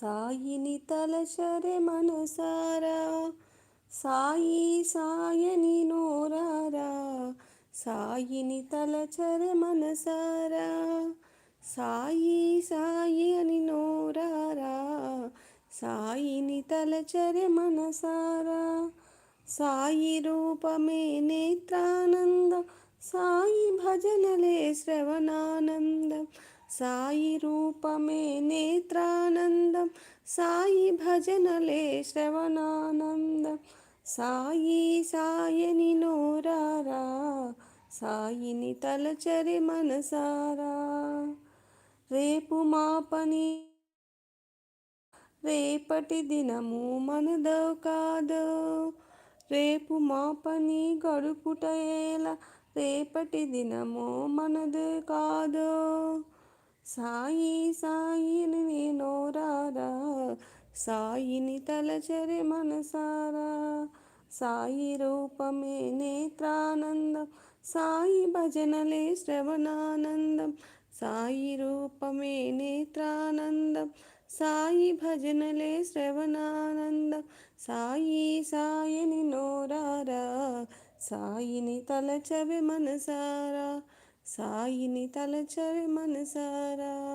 సాయిని తలచరే మనసారా. సాయి సాయని నోరారా. సాయిని తలచరే మనసారా. సాయి సాయి అని నోరారా. సాయిని తలచరే మనసారా. సాయి రూపమే నేత్రానంద. సాయి భజనలే శ్రవణానంద. సాయి రూపమే నేత్రా సాయి భజనలే శ్రవణానందం. సాయి సాయని నోరారా. సాయిని తలచరి మనసారా. రేపు మా పని. రేపటి దినము మనదో కాదు. రేపు మా పని గడుపుట రేపటి దినము మనది కాదు. సాయి సాయిని సాయిని తలచరి మనసారా. సాయి రూపమే నేత్రానందం. సాయి భజనలే శ్రవణానందం. సాయి రూపమే నేత్రానందం. సాయి భజనలే శ్రవణానందం. సాయి సాయిని నోరారా. సాయిని తలచవి మనసారా. సాయిని తలచవి మనసారా.